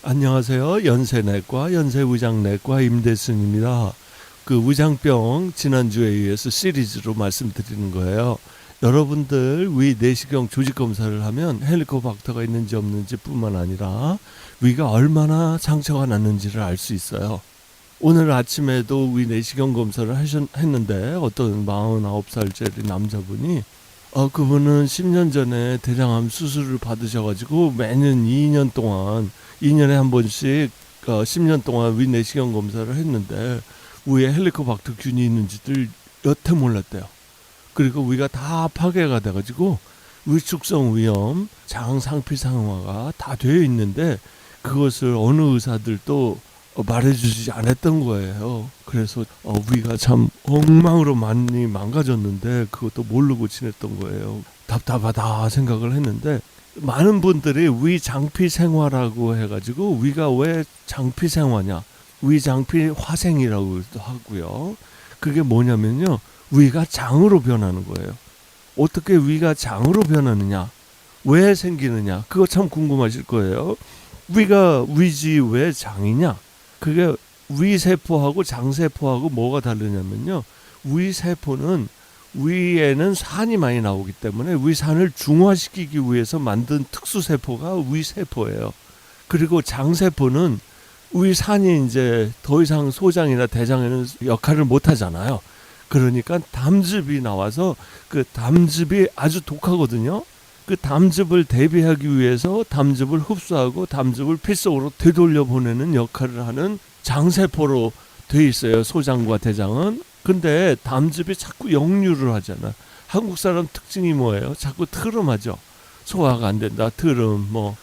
안녕하세요. 연세내과 연세의장내과 임대순입니다. 그 의장병 지난주에 의해서 시리즈로 말씀드리는 거예요. 여러분들 위 내시경 조직 검사를 하면 헬리코박터가 있는지 없는지 뿐만 아니라 위가 얼마나 상처가 났는지를 알 수 있어요. 오늘 아침에도 위 내시경 검사를 하셨, 했는데 어떤 49살짜리 남자분이 어, 그분은 10년 전에 대장암 수술을 받으셔가지고 매년 2년 동안 2년에 한 번씩 어, 10년 동안 위 내시경 검사를 했는데 위에 헬리코박터균이 있는지를 여태 몰랐대요. 그리고 위가 다 파괴가 돼가지고 위축성 위염, 장 상피상화가 다 되어 있는데 그것을 어느 의사들도 어, 말해주지 않았던 거예요. 그래서 어, 위가 참 엉망으로 많이 망가졌는데 그것도 모르고 지냈던 거예요. 답답하다 생각을 했는데 많은 분들이 위 장피 생화라고 해가지고 위가 왜 장피 생화냐, 위 장피 화생이라고도 하고요. 그게 뭐냐면요, 위가 장으로 변하는 거예요. 어떻게 위가 장으로 변하느냐, 왜 생기느냐, 그거 참 궁금하실 거예요. 위가 위지 왜 장이냐? 그게 위세포하고 장세포하고 뭐가 다르냐면요. 위세포는 위에는 산이 많이 나오기 때문에 위산을 중화시키기 위해서 만든 특수세포가 위세포예요. 그리고 장세포는 위산이 이제 더 이상 소장이나 대장에는 역할을 못 하잖아요. 그러니까 담즙이 나와서 그 담즙이 아주 독하거든요. 그 담즙을 대비하기 위해서 담즙을 흡수하고 담즙을 피 속으로 되돌려 보내는 역할을 하는 장세포로 돼 있어요. 소장과 대장은. 근데 담즙이 자꾸 역류를 하잖아. 한국 사람 특징이 뭐예요? 자꾸 트름하죠. 소화가 안 된다. 트름 뭐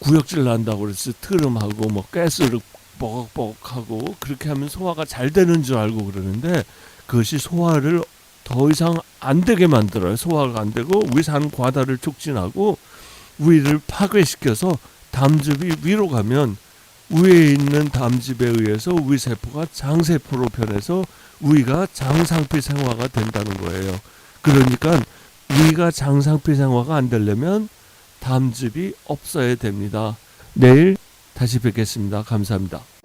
구역질 난다고 그래서 트름하고 뭐 가스를 뻐걱뻐걱하고 그렇게 하면 소화가 잘 되는 줄 알고 그러는데 그것이 소화를 더 이상 안 되게 만들어요. 소화가 안 되고 위산 과다를 촉진하고 위를 파괴시켜서 담즙이 위로 가면 위에 있는 담즙에 의해서 위세포가 장세포로 변해서 위가 장상피 생화가 된다는 거예요. 그러니까 위가 장상피 생화가 안 되려면 담즙이 없어야 됩니다. 내일 다시 뵙겠습니다. 감사합니다.